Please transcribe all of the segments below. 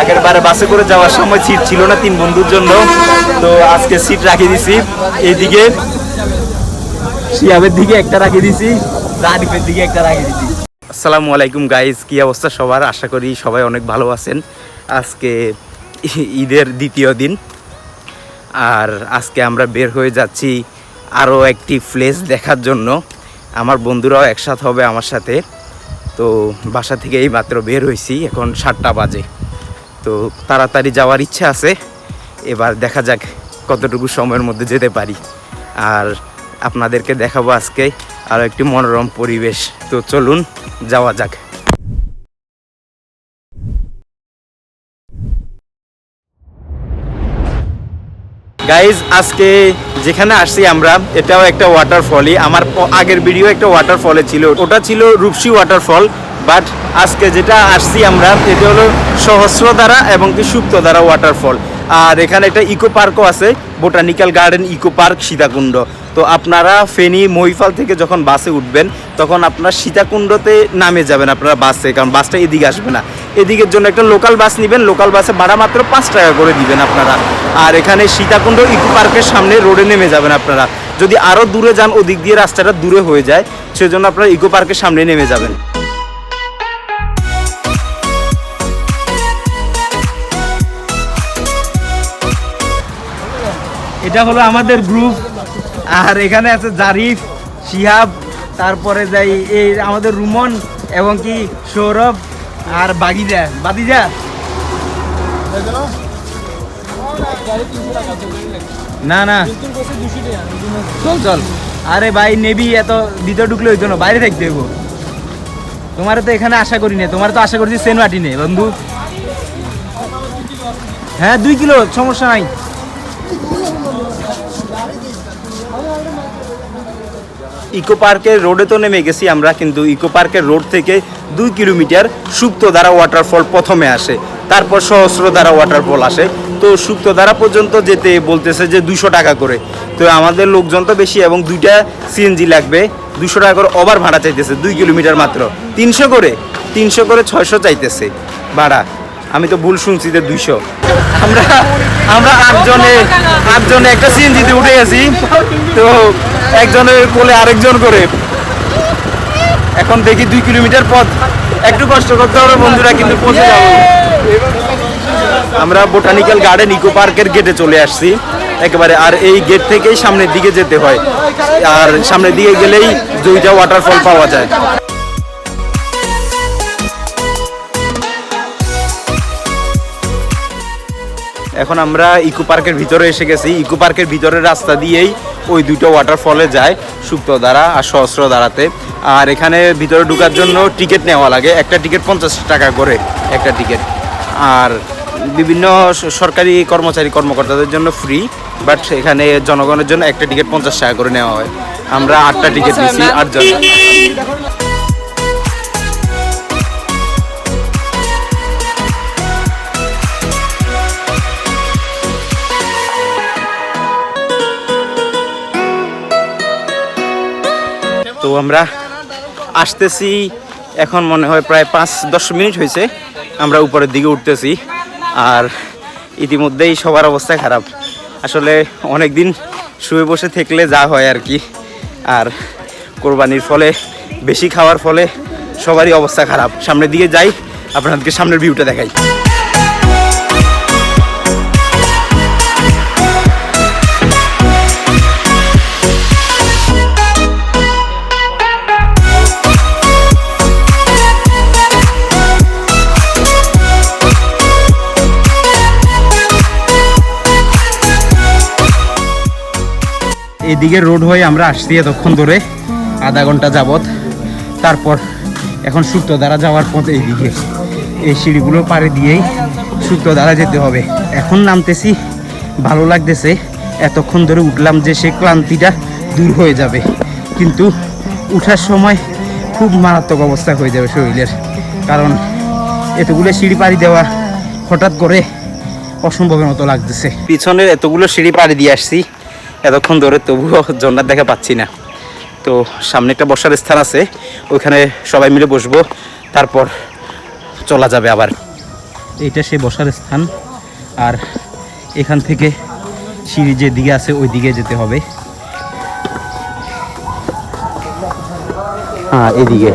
আগের বারে বাসে করে যাওয়ার সময় সিট ছিল না, তিন বন্ধুর জন্য। তো আজকে সিট রাখিয়ে দিছি। এইদিকে শিয়াবের দিকে একটা রাখিয়ে দিছি রাদিফের দিকে একটা রাখিয়ে দিছি। আসসালামু আলাইকুম গাইজ কি অবস্থা সবার? আশা করি সবাই অনেক ভালো আছেন। আজকে ঈদের দ্বিতীয় দিন। আর আজকে আমরা বের হয়ে যাচ্ছি আরও একটি প্লেস দেখার জন্য। আমার বন্ধুরাও একসাথে হবে আমার সাথে। তো বাসা থেকে এই মাত্র বের হয়েছি, এখন সাতটা বাজে। তো তাড়াতাড়ি যাওয়ার ইচ্ছা আছে। এবার দেখা যাক কতটুকু সময়ের মধ্যে যেতে পারি। আর আপনাদেরকে দেখাবো আজকে আরও একটি মনোরম পরিবেশ। তো চলুন, যাওয়া যাক। গাইজ আজকে যেখানে আসছি আমরা, এটাও একটা ওয়াটারফলই আমার আগের ভিডিও একটা ওয়াটারফলে ছিল। ওটা ছিল রূপসী ওয়াটারফল বাট আজকে যেটা আসছি আমরা, এটা হলো সহস্রধারা এবং কি সুপ্তধারা ওয়াটারফল আর এখানে একটা ইকো পার্কও আছে botanical garden eco park Sitakunda. তো আপনারা ফেনী, মহিফাল থেকে যখন বাসে উঠবেন, তখন আপনার সীতাকুণ্ডতে নামে যাবেন আপনারা বাসে, কারণ বাসটা এদিকে আসবে না। এদিকের জন্য একটা লোকাল বাস নেবেন লোকাল বাসে ভাড়া মাত্র পাঁচ টাকা করে দিবেন আপনারা। আর এখানে সীতাকুণ্ড ইকো পার্কের সামনে রোডে নেমে যাবেন আপনারা। যদি আরও দূরে যান, ওদিক দিয়ে রাস্তাটা দূরে হয়ে যায়, সেজন্য আপনারা ইকো পার্কের সামনে নেমে যাবেন। এটা হলো আমাদের গ্রুপ আর এখানে আছে জারিফ, শিহাব, তারপরে যাই এই আমাদের রুমন এবং কি সৌরভ আর বাগিজা। বাদিজা না না। চল চল। আরে ভাই, নেবি, এত ভিতর ঢুকলে হইতো না, বাইরে থাকতে হইব। তোমার তো এখানে আশা করি না, তোমার তো আশা করছি সেন মাটি নেই, বন্ধু। হ্যাঁ দুই কিলো, সমস্যা নাই। ইকো পার্কের রোডে তো নেমে গেছি আমরা, কিন্তু ইকো পার্কের রোড থেকে দুই কিলোমিটার সুপ্তধারা ওয়াটারফল প্রথমে আসে, তারপর সহস্রধারা ওয়াটারফল আসে। তো সুপ্তধারা পর্যন্ত যেতে বলতেছে যে দুশো টাকা করে। তো আমাদের লোকজন তো বেশি এবং দুইটা সিএনজি লাগবে, দুশো টাকা করে ওভার ভাড়া চাইতেছে, দুই কিলোমিটার মাত্র। তিনশো করে তিনশো করে ছয়শো চাইতেছে ভাড়া। আমি তো ভুল শুনছি যে দুইশো। আমরা আমরা আটজনে আটজনে একটা সিন সিএনজিতে উঠে গেছি, তো একজনের কোলে আরেকজন করে। এখন দেখি দুই কিলোমিটার পথ। একটু কষ্ট করতে হবে বন্ধুরা, কিন্তু পৌঁছে যাব। আমরা বোটানিক্যাল গার্ডেন ইকো পার্কের গেটে চলে আসছি। একেবারে, আর এই গেট থেকেই সামনের দিকে যেতে হয়। আর সামনের দিকে গেলেই দুইটা ওয়াটারফল পাওয়া যায়। এখন আমরা ইকো পার্কের ভিতরে এসে গেছি। ইকো পার্কের ভিতরের রাস্তা দিয়েই ওই দুটো ওয়াটারফলে যায় সুপ্তধারা আর সহস্র দ্বারাতে। আর এখানে ভিতরে ঢোকার জন্য টিকিট নেওয়া লাগে। একটা টিকিট পঞ্চাশ টাকা করে একটা টিকিট আর বিভিন্ন সরকারি কর্মচারী কর্মকর্তাদের জন্য ফ্রি বাট এখানে জনগণের জন্য একটা টিকিট পঞ্চাশ টাকা করে নেওয়া হয়। আমরা আটটা টিকিট নিচ্ছি আটজন। আমরা আসতেছি, এখন মনে হয় প্রায় পাঁচ দশ মিনিট হয়েছে, আমরা উপরের দিকে উঠতেছি, আর ইতিমধ্যেই সবার অবস্থা খারাপ। আসলে অনেক দিন শুয়ে বসে থাকলে যা হয় আর কি, আর কোরবানির ফলে, বেশি খাওয়ার ফলে সবারই অবস্থা খারাপ। সামনের দিকে যাই, আপনাদেরকে সামনের ভিউটা দেখাই। এদিকে রোড হয়ে আমরা আসছি এতক্ষণ ধরে, আধা ঘণ্টা যাবত তারপর এখন দ্বারা যাওয়ার পথ এইদিকে। এই সিঁড়িগুলো পাড়ে দিয়েই দ্বারা যেতে হবে। এখন নামতেছি, ভালো লাগতেছে, এতক্ষণ ধরে উঠলাম যে সে ক্লান্তিটা দূর হয়ে যাবে। কিন্তু উঠার সময় খুব মারাত্মক অবস্থা হয়ে যাবে শরীরের। কারণ এতগুলো সিঁড়ি পাড়ি দেওয়া হঠাৎ করে অসম্ভবের মতো লাগতেছে। পিছনের এতগুলো সিঁড়ি পাড়ি দিয়ে আসছি। এতক্ষণ ধরে তবুও জন্নার দেখা পাচ্ছি না। তো সামনে একটা বসার স্থান আছে, ওইখানে সবাই মিলে বসবো, তারপর চলা যাবে আবার। এটা সে বসার স্থান, আর এখান থেকে সিঁড়ি যে দিকে আছে, ওই দিকে যেতে হবে। হ্যাঁ এদিকে।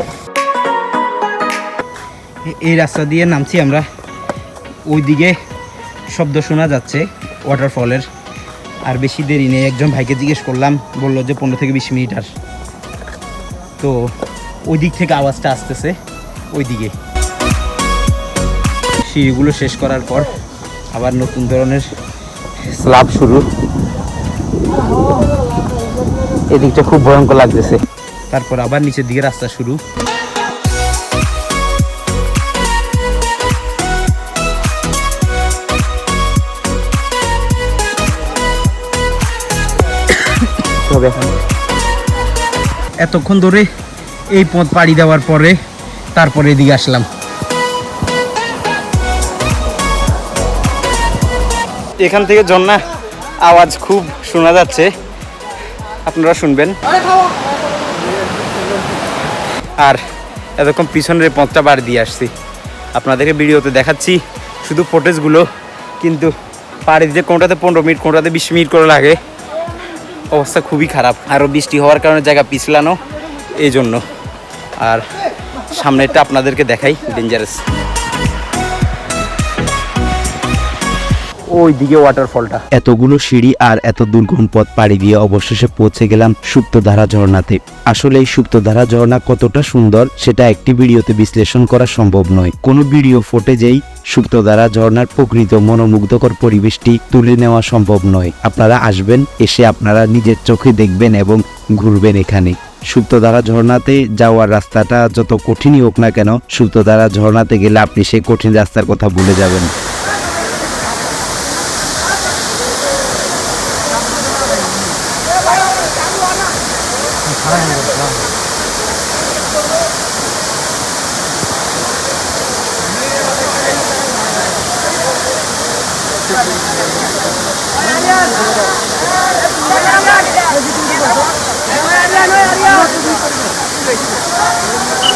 এই রাস্তা দিয়ে নামছি আমরা ওই দিকে শব্দ শোনা যাচ্ছে ওয়াটারফলের আর বেশি দেরি নেই। একজন ভাইকে জিজ্ঞেস করলাম, বলল যে পনেরো থেকে বিশ মিনিট আর। তো ওই দিক থেকে আওয়াজটা আসতেছে, ওই দিকে। সিঁড়িগুলো শেষ করার পর আবার নতুন ধরনের স্লাব শুরু। এদিকটা খুব ভয়ঙ্কর লাগতেছে। তারপর আবার নিচের দিকে রাস্তা শুরু। এতক্ষণ ধরে এই পথ পাড়ি দেওয়ার পরে তারপরে এদিকে আসলাম। এখান থেকে জন্না আওয়াজ খুব শোনা যাচ্ছে। আপনারা শুনবেন। আর এতক্ষণ পিছনের পথটা বাড়ি দিয়ে আসছি। আপনাদেরকে ভিডিওতে দেখাচ্ছি শুধু ফুটেজগুলো কিন্তু পাড়ি দিতে কোনটাতে পনেরো মিনিট, কোনটাতে বিশ মিনিট করে লাগে। অবস্থা খুবই খারাপ। আরও বৃষ্টি হওয়ার কারণে জায়গা পিছলানো এই জন্য আর সামনেটা আপনাদেরকে দেখাই ডেঞ্জারাস ওই দিকে ওয়াটারফলটা এতগুলো সিঁড়ি আর এত দুর্গম পথ পাড়ি দিয়ে অবশেষে পৌঁছে গেলাম সুপ্তধারা ঝর্ণাতে। আসলে এই সুপ্তধারা ঝর্ণা কতটা সুন্দর, সেটা একটি ভিডিওতে বিশ্লেষণ করা সম্ভব নয়। কোনো ভিডিও ফুটেজেই সুপ্তধারা ঝর্ণার প্রকৃত মনোমুগ্ধকর পরিবেশটি তুলে নেওয়া সম্ভব নয়। আপনারা আসবেন, এসে আপনারা নিজের চোখে দেখবেন এবং ঘুরবেন এখানে। সুপ্তধারা ঝর্ণাতে যাওয়ার রাস্তাটা যত কঠিনই হোক না কেন সুপ্তধারা ঝর্ণাতে গেলে আপনি সেই কঠিন রাস্তার কথা ভুলে যাবেন।